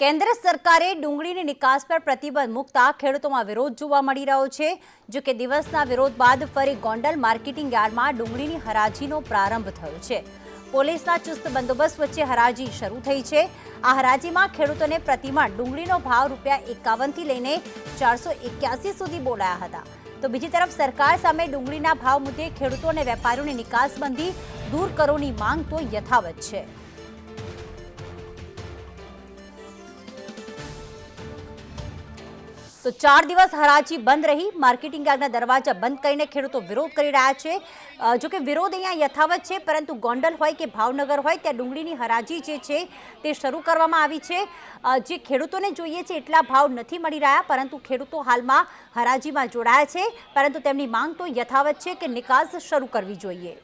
કેન્દ્ર સરકારે ડુંગળીની નિકાસ પર પ્રતિબંધ મૂકતા ખેડૂતોમાં વિરોધ જોવા મળી રહ્યો છે. જો કે દિવસના વિરોધ બાદ ફરી ગોંડલ માર્કેટિંગ યાર્ડમાં ડુંગળીની હરાજીનો પ્રારંભ થયો છે. પોલીસના ચુસ્ત બંદોબસ્ત વચ્ચે હરાજી શરૂ થઈ છે. આ હરાજીમાં ખેડૂતોને પ્રતિમાણ ડુંગળીનો ભાવ રૂપિયા એકાવનથી લઈને ચારસો એક્યાસી સુધી બોલાયા હતા. તો બીજી તરફ સરકાર સામે ડુંગળીના ભાવ મુદ્દે ખેડૂતો અને વેપારીઓની નિકાસબંધી દૂર કરોની માંગ તો યથાવત છે. તો ચાર દિવસ હરાજી બંધ રહી. માર્કેટિંગ યાર્ડના દરવાજા બંધ કરીને ખેડૂતો વિરોધ કરી રહ્યા છે. જો કે વિરોધ અહીંયા યથાવત છે, પરંતુ ગોંડલ હોય કે ભાવનગર હોય, ત્યાં ડુંગળીની હરાજી જે છે તે શરૂ કરવામાં આવી છે. જે ખેડૂતોને જોઈએ છે એટલા ભાવ નથી મળી રહ્યા, પરંતુ ખેડૂતો હાલમાં હરાજીમાં જોડાયા છે. પરંતુ તેમની માંગ તો યથાવત છે કે નિકાસ શરૂ કરવી જોઈએ.